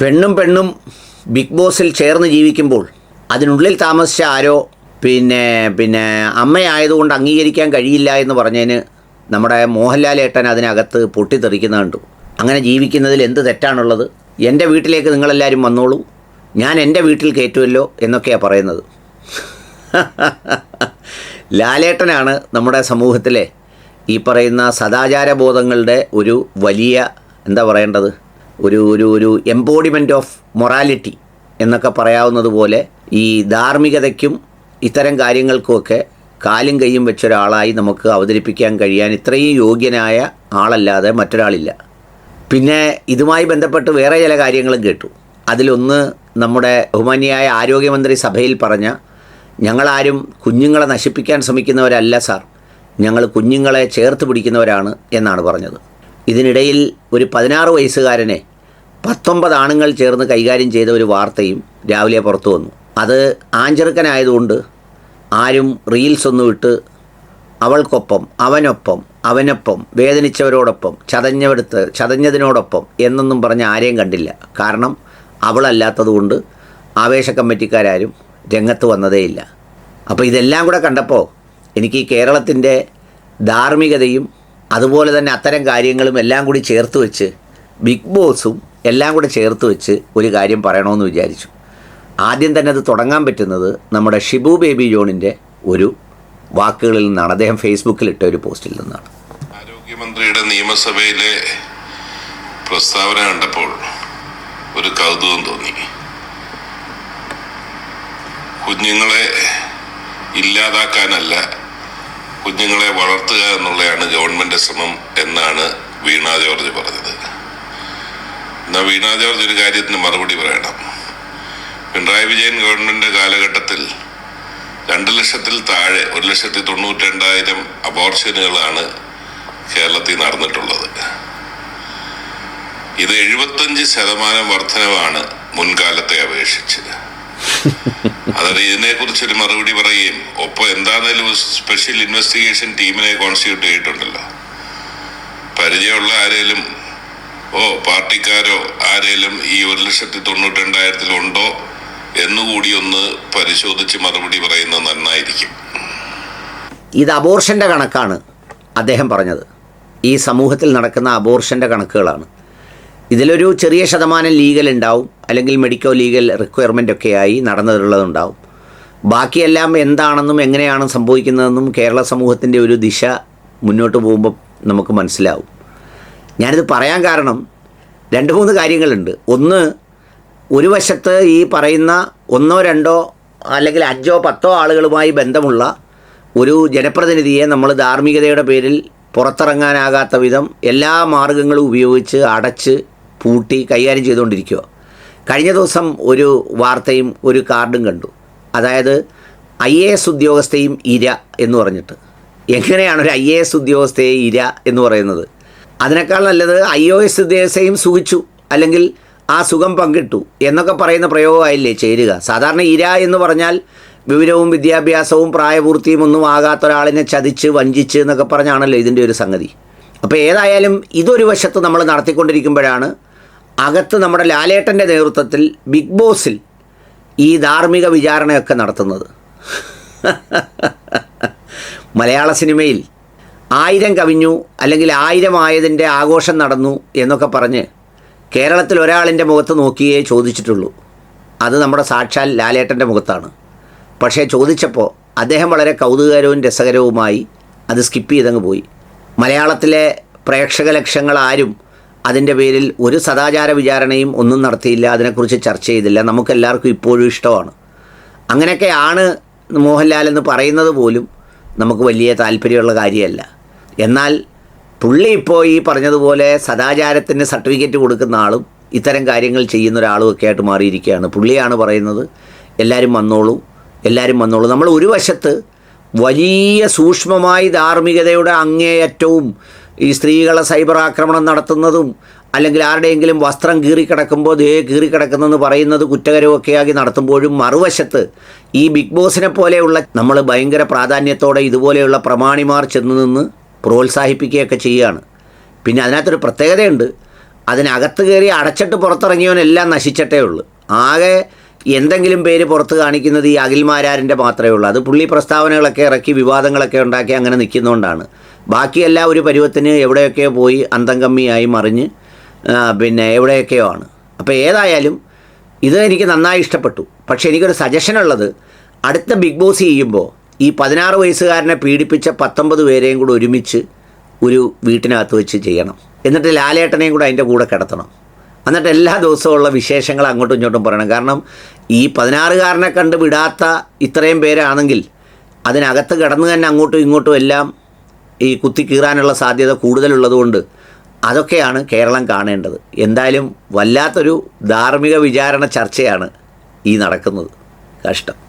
പെണ്ണും പെണ്ണും ബിഗ് ബോസിൽ ചേർന്ന് ജീവിക്കുമ്പോൾ അതിനുള്ളിൽ താമസിച്ച ആരോ പിന്നെ പിന്നെ അമ്മയായതുകൊണ്ട് അംഗീകരിക്കാൻ കഴിയില്ല എന്ന് പറഞ്ഞതിന് നമ്മുടെ മോഹൻലാൽ ഏട്ടൻ അതിനകത്ത് പൊട്ടിത്തെറിക്കുന്ന കണ്ടു. അങ്ങനെ ജീവിക്കുന്നതിൽ എന്ത് തെറ്റാണുള്ളത്? എന്റെ വീട്ടിലേക്ക് നിങ്ങളെല്ലാവരും വന്നോളൂ. ഞാൻ എന്റെ വീട്ടിൽ കയറ്റുമല്ലോ എന്നൊക്കെയാണ് പറയുന്നത്. ലാലേട്ടനാണ് നമ്മുടെ സമൂഹത്തിലെ ഈ പറയുന്ന സദാചാര ബോധങ്ങളുടെ ഒരു വലിയ എന്താ പറയേണ്ടത്? ഒരു ഒരു ഒരു എംബോഡിമെന്റ് ഓഫ് മൊറാലിറ്റി എന്നൊക്കെ പറയാവുന്നത് പോലെ ഈ ധാർമ്മികതയ്ക്കും ഇത്തരം കാര്യങ്ങൾക്കുമൊക്കെ കാലും കൈയും വെച്ചൊരാളായി നമുക്ക് അവതരിപ്പിക്കാൻ കഴിയാൻ ഇത്രയും യോഗ്യനായ ആളല്ലാതെ മറ്റൊരാളില്ല. പിന്നെ ഇതുമായി ബന്ധപ്പെട്ട് വേറെ ചില കാര്യങ്ങളും കേട്ടു. അതിലൊന്ന് നമ്മുടെ ബഹുമാന്യായ ആരോഗ്യമന്ത്രി സഭയിൽ പറഞ്ഞ ഞങ്ങളാരും കുഞ്ഞുങ്ങളെ നശിപ്പിക്കാൻ ശ്രമിക്കുന്നവരല്ല സാർ. ഞങ്ങൾ കുഞ്ഞുങ്ങളെ ചേർത്ത് പിടിക്കുന്നവരാണ് എന്നാണ് പറഞ്ഞത്. ഇതിനിടയിൽ ഒരു പതിനാറ് വയസ്സുകാരനെ പത്തൊമ്പത് ആണുങ്ങൾ ചേർന്ന് കൈകാര്യം ചെയ്ത ഒരു വാർത്തയും രാവിലെ പുറത്തു വന്നു. അത് ആഞ്ചെറുക്കനായതുകൊണ്ട് ആരും റീൽസ് ഒന്നും ഇട്ട് അവൾക്കൊപ്പം അവനൊപ്പം അവനൊപ്പം വേദനിച്ചവരോടൊപ്പം ചതഞ്ഞവടുത്ത് ചതഞ്ഞതിനോടൊപ്പം എന്നൊന്നും പറഞ്ഞ് ആരെയും കണ്ടില്ല. കാരണം അവളല്ലാത്തതുകൊണ്ട് ആവേശ കമ്മിറ്റിക്കാരും രംഗത്ത് വന്നതേയില്ല. അപ്പോൾ ഇതെല്ലാം കൂടെ കണ്ടപ്പോൾ എനിക്ക് ഈ കേരളത്തിന്റെ ധാർമ്മികതയും അതുപോലെ തന്നെ അത്തരം കാര്യങ്ങളും എല്ലാം കൂടി ചേർത്ത് വെച്ച് ബിഗ് ബോസും എല്ലാം കൂടെ ചേർത്ത് വെച്ച് ഒരു കാര്യം പറയണമെന്ന് വിചാരിച്ചു. ആദ്യം തന്നെ അത് തുടങ്ങാൻ പറ്റുന്നത് നമ്മുടെ ഷിബു ബേബി ജോണിന്റെ ഒരു വാക്കുകളിൽ നിന്നാണ്. അദ്ദേഹം ഫേസ്ബുക്കിൽ ഇട്ട ഒരു പോസ്റ്റിൽ നിന്നാണ്. ആരോഗ്യമന്ത്രിയുടെ നിയമസഭയിലെ പ്രസ്താവന കണ്ടപ്പോൾ ഒരു കൗതുകം തോന്നി. കുഞ്ഞുങ്ങളെ ഇല്ലാതാക്കാനല്ല കുഞ്ഞുങ്ങളെ വളർത്തുക എന്നുള്ളതാണ് ഗവൺമെന്റ് ശ്രമം എന്നാണ് വീണാ ജോർജ് പറഞ്ഞത്. എന്നാ വീണ ജോർജ് ഒരു കാര്യത്തിന് മറുപടി പറയണം. പിണറായി വിജയൻ ഗവൺമെന്റ് കാലഘട്ടത്തിൽ രണ്ട് ലക്ഷത്തിൽ താഴെ ഒരു ലക്ഷത്തി തൊണ്ണൂറ്റി രണ്ടായിരം അബോർഷനുകളാണ് കേരളത്തിൽ നടന്നിട്ടുള്ളത്. ഇത് എഴുപത്തഞ്ച് ശതമാനം വർധനവാണ് മുൻകാലത്തെ അപേക്ഷിച്ച്. അതായത് ഇതിനെക്കുറിച്ചൊരു മറുപടി പറയുകയും ഒപ്പം എന്താണേലും സ്പെഷ്യൽ ഇൻവെസ്റ്റിഗേഷൻ ടീമിനെ കോൺസ്റ്റിറ്റ്യൂട്ട് ചെയ്തിട്ടുണ്ടല്ലോ. പരിചയമുള്ള ആരേലും ഓ പാർട്ടിക്കാരോ ആരേലും ഈ ഒരു ലക്ഷത്തി തൊണ്ണൂറ്റി രണ്ടായിരത്തിൽ ഉണ്ടോ എന്നുകൂടി ഒന്ന് പരിശോധിച്ച് മറുപടി പറയുന്നത് നന്നായിരിക്കും. ഇത് അബോർഷന്റെ കണക്കാണ് അദ്ദേഹം പറഞ്ഞത്. ഈ സമൂഹത്തിൽ നടക്കുന്ന അബോർഷന്റെ കണക്കുകളാണ്. ഇതിലൊരു ചെറിയ ശതമാനം ലീഗൽ ഉണ്ടാവും അല്ലെങ്കിൽ മെഡിക്കോ ലീഗൽ ഒക്കെ ആയി നടന്നിട്ടുള്ളതുണ്ടാവും ബാക്കിയെല്ലാം എന്താണെന്നും എങ്ങനെയാണ് സംഭവിക്കുന്നതെന്നും കേരള സമൂഹത്തിന്റെ ഒരു ദിശ മുന്നോട്ട് പോകുമ്പോൾ നമുക്ക് മനസ്സിലാവും. ഞാനിത് പറയാൻ കാരണം രണ്ട് മൂന്ന് കാര്യങ്ങളുണ്ട്. ഒന്ന് ഒരു വശത്ത് ഈ പറയുന്ന ഒന്നോ രണ്ടോ അല്ലെങ്കിൽ അഞ്ചോ പത്തോ ആളുകളുമായി ബന്ധമുള്ള ഒരു ജനപ്രതിനിധിയെ നമ്മൾ ധാർമ്മികതയുടെ പേരിൽ പുറത്തിറങ്ങാനാകാത്ത വിധം എല്ലാ മാർഗങ്ങളും ഉപയോഗിച്ച് അടച്ച് പൂട്ടി കൈകാര്യം ചെയ്തുകൊണ്ടിരിക്കുക. കഴിഞ്ഞ ദിവസം ഒരു വാർത്തയും ഒരു കാർഡും കണ്ടു. അതായത് ഐ എ എസ് ഉദ്യോഗസ്ഥയും ഇര എന്ന് പറഞ്ഞിട്ട്. എങ്ങനെയാണ് ഒരു ഐ എ എസ് ഉദ്യോഗസ്ഥയെ ഇര എന്ന് പറയുന്നത്? അതിനേക്കാൾ നല്ലത് ഒ എസ് ദേശയും സുഖിച്ചു അല്ലെങ്കിൽ ആ സുഖം പങ്കിട്ടു എന്നൊക്കെ പറയുന്ന പ്രയോഗമായില്ലേ ചേരുക. സാധാരണ ഇര എന്ന് പറഞ്ഞാൽ വിവരവും വിദ്യാഭ്യാസവും പ്രായപൂർത്തിയും ഒന്നും ആകാത്ത ഒരാളിനെ ചതിച്ച് വഞ്ചിച്ച് എന്നൊക്കെ പറഞ്ഞാണല്ലോ ഇതിന്റെ ഒരു സംഗതി. അപ്പോൾ ഏതായാലും ഇതൊരു വശത്ത് നമ്മൾ നടത്തിക്കൊണ്ടിരിക്കുമ്പോഴാണ് അകത്ത് നമ്മുടെ ലാലേട്ടന്റെ നേതൃത്വത്തിൽ ബിഗ് ബോസിൽ ഈ ധാർമ്മിക വിചാരണയൊക്കെ നടത്തുന്നത്. മലയാള സിനിമയിൽ ആയിരം കവിഞ്ഞു അല്ലെങ്കിൽ ആയിരം ആയതിന്റെ ആഘോഷം നടന്നു എന്നൊക്കെ പറഞ്ഞ് കേരളത്തിൽ ഒരാളിന്റെ മുഖത്ത് നോക്കിയേ ചോദിച്ചിട്ടുള്ളൂ. അത് നമ്മുടെ സാക്ഷാൽ ലാലേട്ടന്റെ മുഖത്താണ്. പക്ഷേ ചോദിച്ചപ്പോൾ അദ്ദേഹം വളരെ കൗതുകകരവും രസകരവുമായി അത് സ്കിപ്പ് ചെയ്തങ്ങ് പോയി. മലയാളത്തിലെ പ്രേക്ഷക ലക്ഷങ്ങൾ ആരും അതിന്റെ പേരിൽ ഒരു സദാചാര വിചാരണയും ഒന്നും നടത്തിയില്ല അതിനെക്കുറിച്ച് ചർച്ച ചെയ്തില്ല. നമുക്കെല്ലാവർക്കും ഇപ്പോഴും ഇഷ്ടമാണ്. അങ്ങനെയൊക്കെയാണ് മോഹൻലാൽ എന്ന് പറയുന്നത് പോലും നമുക്ക് വലിയ താല്പര്യമുള്ള കാര്യമല്ല. എന്നാൽ പുള്ളി ഇപ്പോൾ ഈ പറഞ്ഞതുപോലെ സദാചാരത്തിന് സർട്ടിഫിക്കറ്റ് കൊടുക്കുന്ന ആളും ഇത്തരം കാര്യങ്ങൾ ചെയ്യുന്ന ഒരാളും ഒക്കെ ആയിട്ട് മാറിയിരിക്കുകയാണ്. പുള്ളിയാണ് പറയുന്നത് എല്ലാവരും വന്നോളൂ എല്ലാവരും വന്നോളൂ. നമ്മൾ ഒരു വശത്ത് വലിയ സൂക്ഷ്മമായി ധാർമ്മികതയുടെ അങ്ങേയറ്റവും ഈ സ്ത്രീകളെ സൈബർ ആക്രമണം നടത്തുന്നതും അല്ലെങ്കിൽ ആരുടെയെങ്കിലും വസ്ത്രം കീറിക്കിടക്കുമ്പോൾ ദേ കീറിക്കിടക്കുന്നെന്ന് പറയുന്നത് കുറ്റകരമൊക്കെയാക്കി നടത്തുമ്പോഴും മറുവശത്ത് ഈ ബിഗ് ബോസിനെ പോലെയുള്ള നമ്മൾ ഭയങ്കര പ്രാധാന്യത്തോടെ ഇതുപോലെയുള്ള പ്രമാണിമാർ ചെന്ന് നിന്ന് പ്രോത്സാഹിപ്പിക്കുകയൊക്കെ ചെയ്യുകയാണ്. പിന്നെ അതിനകത്തൊരു പ്രത്യേകതയുണ്ട്. അതിനകത്ത് കയറി അടച്ചിട്ട് പുറത്തിറങ്ങിയവനെല്ലാം നശിച്ചിട്ടേ ഉള്ളൂ. ആകെ എന്തെങ്കിലും പേര് പുറത്ത് കാണിക്കുന്നത് ഈ അഖിൽമാരാരിന്റെ മാത്രമേ ഉള്ളൂ. അത് പുള്ളി പ്രസ്താവനകളൊക്കെ ഇറക്കി വിവാദങ്ങളൊക്കെ ഉണ്ടാക്കി അങ്ങനെ നിൽക്കുന്നതുകൊണ്ടാണ് ബാക്കിയെല്ലാം ഒരു പരുവത്തിന് എവിടെയൊക്കെയോ പോയി അന്തം കമ്മിയായി മറിഞ്ഞ് പിന്നെ എവിടെയൊക്കെയോ ആണ്. അപ്പോൾ ഏതായാലും ഇത് എനിക്ക് നന്നായി ഇഷ്ടപ്പെട്ടു. പക്ഷേ എനിക്കൊരു സജഷൻ ഉള്ളത് അടുത്ത ബിഗ് ബോസ് ചെയ്യുമ്പോൾ ഈ പതിനാറ് വയസ്സുകാരനെ പീഡിപ്പിച്ച പത്തൊമ്പത് പേരെയും കൂടെ ഒരുമിച്ച് ഒരു വീട്ടിനകത്ത് വെച്ച് ചെയ്യണം. എന്നിട്ട് ലാലേട്ടനെയും കൂടെ അതിന്റെ കൂടെ കിടത്തണം. എന്നിട്ട് എല്ലാ ദിവസവും ഉള്ള വിശേഷങ്ങൾ അങ്ങോട്ടും ഇങ്ങോട്ടും പറയണം. കാരണം ഈ പതിനാറുകാരനെ കണ്ട് വിടാത്ത ഇത്രയും പേരാണെങ്കിൽ അതിനകത്ത് കിടന്ന് തന്നെ അങ്ങോട്ടും ഇങ്ങോട്ടും എല്ലാം ഈ കുത്തി കീറാനുള്ള സാധ്യത കൂടുതലുള്ളതുകൊണ്ട് അതൊക്കെയാണ് കേരളം കാണേണ്ടത്. എന്തായാലും വല്ലാത്തൊരു ധാർമ്മിക വിചാരണ ചർച്ചയാണ് ഈ നടക്കുന്നത്. കഷ്ടം.